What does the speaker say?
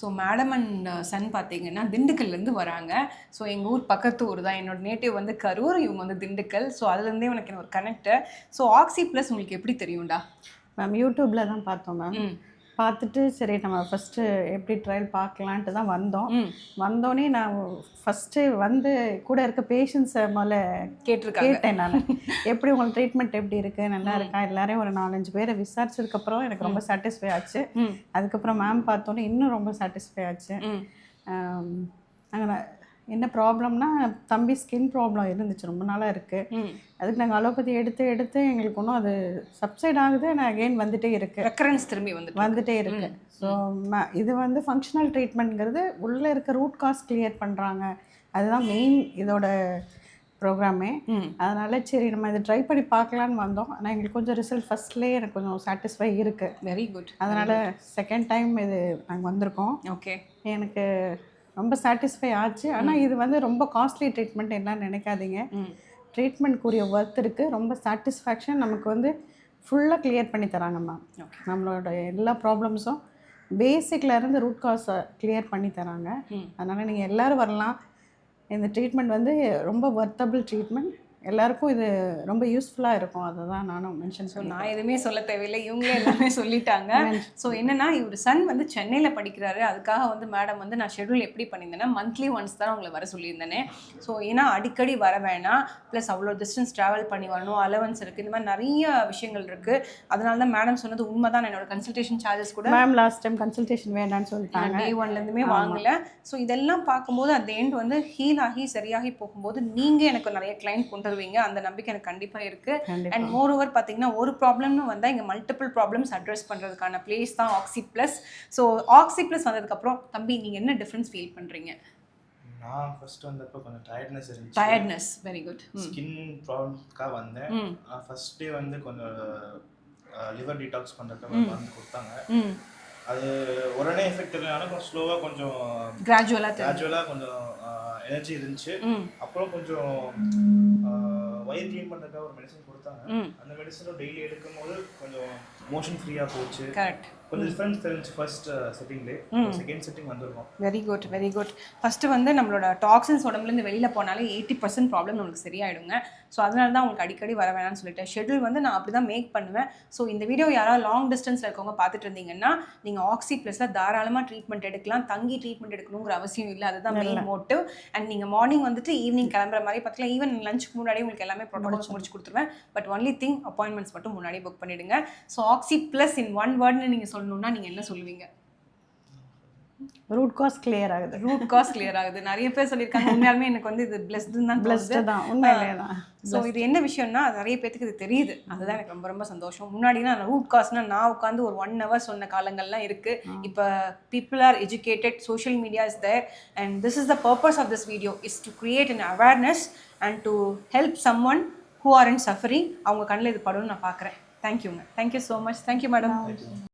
So madam and Sun பார்த்தீங்கன்னா திண்டுக்கல்லேருந்து வராங்க. So எங்கள் ஊர் பக்கத்து ஊர் தான். என்னோட நேட்டிவ் வந்து கரூர் இவங்க வந்து திண்டுக்கல். ஸோ அதுலேருந்தே உனக்கு எனக்கு ஒரு கனெக்ட் ஸோ ஆக்சி ப்ளஸ் உங்களுக்கு எப்படி தெரியும்டா? மேம் யூடியூப்ல தான் பார்த்தோம் மேம் பார்த்துட்டு சரி நம்ம ஃபஸ்ட்டு எப்படி ட்ரையல் பார்க்கலான்ட்டு தான் வந்தோம். வந்தோடனே நான் ஃபஸ்ட்டு வந்து கூட இருக்க பேஷண்ட்ஸை முதல்ல கேட்டிருக்காங்க. கேட்டேன் நான். எப்படி உங்களுக்கு ட்ரீட்மெண்ட் எப்படி இருக்கு நல்லா இருக்கா? எல்லாரையும் ஒரு நாலஞ்சு பேரை விசாரிச்சதுக்கப்புறம் எனக்கு ரொம்ப சாட்டிஸ்ஃபை ஆச்சு. அதுக்கப்புறம் மேம் பார்த்தோன்னே இன்னும் ரொம்ப சாட்டிஸ்ஃபை ஆச்சு. நாங்கள் என்ன ப்ராப்ளம்னா தம்பி ஸ்கின் ப்ராப்ளம் இருந்துச்சு ரொம்ப நாளாக இருக்குது அதுக்கு நாங்கள் அலோபதி எடுத்து எடுத்து எங்களுக்கு ஒன்றும் அது சப்சைட் ஆகுது ஆனால் அகெயின் வந்துட்டே இருக்கு. ரெக்கரன்ஸ் திரும்பி வந்துட்டு வந்துட்டே இருக்கு. ஸோ இது வந்து ஃபங்க்ஷனல் ட்ரீட்மெண்ட்ங்கிறது உள்ளே இருக்க ரூட் காஸ் கிளியர் பண்ணுறாங்க அதுதான் மெயின் இதோட ப்ரோக்ராமே அதனால சரி நம்ம இதை ட்ரை பண்ணி பார்க்கலான்னு வந்தோம். ஆனால் எங்களுக்கு கொஞ்சம் ரிசல்ட் ஃபர்ஸ்ட்லேயே எனக்கு கொஞ்சம் சாட்டிஸ்ஃபை இருக்குது வெரி குட் அதனால் செகண்ட் டைம் இது நாங்கள் வந்திருக்கோம். ஓகே எனக்கு ரொம்ப சாட்டிஸ்ஃபை ஆச்சு. ஆனால் இது வந்து ரொம்ப காஸ்ட்லி ட்ரீட்மெண்ட் என்னன்னு நினைக்காதீங்க. ட்ரீட்மெண்ட்க்குரிய ஒர்த் இருக்குது ரொம்ப சாட்டிஸ்ஃபேக்ஷன் நமக்கு வந்து ஃபுல்லாக கிளியர் பண்ணி தராங்க மேம் நம்மளோட எல்லா ப்ராப்ளம்ஸும் பேசிக்ல இருந்து ரூட் காஸை கிளியர் பண்ணி தராங்க. அதனால் நீங்கள் எல்லோரும் வரலாம். இந்த ட்ரீட்மெண்ட் வந்து ரொம்ப ஒர்த்தபிள் ட்ரீட்மெண்ட் எல்லாருக்கும் இது ரொம்ப யூஸ்ஃபுல்லாக இருக்கும். அதை தான் நானும் மென்ஷன் ஸோ நான் எதுவுமே சொல்ல தேவையில்லை. இவங்களே எல்லாமே சொல்லிட்டாங்க. ஸோ என்னன்னா இவர் சன் வந்து சென்னையில் படிக்கிறாரு. அதுக்காக வந்து மேடம் வந்து நான் ஷெட்யூல் எப்படி பண்ணியிருந்தேன்னா மந்த்லி ஒன்ஸ் தான் உங்களை வர சொல்லியிருந்தேனே. ஸோ ஏன்னா அடிக்கடி வர வேணாம். ப்ளஸ் அவ்வளோ டிஸ்டன்ஸ் ட்ராவல் பண்ணி வரணும். அலவன்ஸ் இருக்குது இந்த மாதிரி நிறைய விஷயங்கள் இருக்குது அதனால தான் மேடம் சொன்னது உண்மை தான் என்னோட கன்சல்டேஷன் சார்ஜஸ் கூட மேம் லாஸ்ட் டைம் கன்சல்டேஷன் வேண்டாம்னு சொல்லிட்டாங்க. டே ஒன்லேருந்துமே வாங்கல. ஸோ இதெல்லாம் பார்க்கும்போது அந்த எண்ட் வந்து ஹீல் ஆகி சரியாகி போகும்போது நீங்கள் எனக்கு நிறைய கிளைண்ட் கொண்டு வருவீங்க அந்த நம்பிக்கை எனக்கு கண்டிப்பாக இருக்குது. அண்ட் மோர் ஓவர் பார்த்தீங்கன்னா ஒரு ப்ராப்ளம்னு வந்தால் இங்கே மல்டிபிள் ப்ராப்ளம்ஸ் அட்ரஸ் பண்ணுறதுக்கான பிளேஸ் தான் Oxy Plus so Oxy Plus வந்ததுக்கப்புறம் தம்பி நீங்கள் என்ன டிஃப்ரென்ஸ் ஃபீல் பண்ணுறீங்க நான் ஃபர்ஸ்ட் வந்தப்போ கொஞ்சம் டயர்ட்னஸ் இருந்துச்சு. டயர்ட்னஸ் வெரி குட் ஸ்கின் ப்ராப்ளம்க்காக வந்தேன். ஃபர்ஸ்ட் டே வந்து கொஞ்சம் லிவர் டீடாக்ஸ் பண்ணுறதுக்காக வந்து கொடுத்தாங்க. ம் அது உடனே எஃபெக்ட் இல்லைனாலும் கொஞ்சம் ஸ்லோவாக கொஞ்சம் கிராஜுவலாக கிராஜுவலாக கொஞ்சம் எனர்ஜி இருந்துச்சு. அப்புறம் கொஞ்சம் வயிறு க்ளீன் பண்ணுறதுக்காக ஒரு மெடிசன் கொடுத்தாங்க. அந்த மெடிசனும் டெய்லி எடுக்கும்போது கொஞ்சம் மோஷன் ஃப்ரீயாக போச்சு. கரெக்ட் கொஞ்சம் டிஃப்ரென்ஸ் தெரிஞ்சு first sitting day second sitting வந்திருக்கோம். Very good very good first வந்து நம்மளோட டாக்ஸின்ஸ் உடம்புலேருந்து வெளியில் போனாலே எயிட்டி பர்சன்ட் ப்ராப்ளம் நம்மளுக்கு சரியாயிடுங்க. ஸோ அதனால தான் உங்களுக்கு அடிக்கடி வர வேணாம்னு சொல்லிட்டேன். ஷெட்யூல் வந்து நான் அப்படி தான் மேக் பண்ணுவேன். ஸோ இந்த வீடியோ யாராவது லாங் டிஸ்டன்ஸில் இருக்கவங்க பார்த்துட்டு இருந்தீங்கன்னா நீங்கள் ஆக்சி ப்ளஸில் தாராளமாக ட்ரீட்மெண்ட் எடுக்கலாம். தங்கி ட்ரீட்மெண்ட் எடுக்கணுங்கிற அவசியம் இல்லை. அதுதான் மெயின் மோட்டிவ் அண்ட் நீங்கள் மார்னிங் வந்துட்டு ஈவினிங் கிளம்புற மாதிரி பார்த்துக்கலாம் ஈவன் லஞ்சுக்கு முன்னாடி உங்களுக்கு எல்லாமே ப்ரோட்டோகால்ஸ் முடிச்சு கொடுத்துருவேன். பட் ஒன்லி திங் அப்பாயின்மெண்ட்ஸ் மட்டும் முன்னாடி புக் பண்ணிடுங்க. So Oxy Plus in one வேர்ட்னு நீங்கள் சொல்லணும்னா நீங்கள் என்ன சொல்லுவீங்க? ரூட் காஸ் கிளியர் ஆகுது. ரூட் காஸ் கிளியர் ஆகுது. நிறைய பேர் சொல்லியிருக்காங்க. உண்மையாலுமே எனக்கு வந்து இது பிளஸ்டு தான் பிளஸ்டு தான். உண்மையிலே தான். ஸோ இது என்ன விஷயம்னா நிறைய பேத்துக்கு இது தெரியுது. அதுதான் எனக்கு ரொம்ப ரொம்ப சந்தோஷம். முன்னாடினா ரூட் காஸ்னா நான் உட்காந்து ஒரு ஒன் ஹவர் சொன்ன காலங்கள்லாம் இருக்கு. இப்போ people are educated social media is there and this is the purpose of this video is to create an awareness and to help someone who are in suffering அவங்க கண்ணில் இது படும்னு நான் பார்க்குறேன் தேங்க்யூங்க thank you so much thank you madam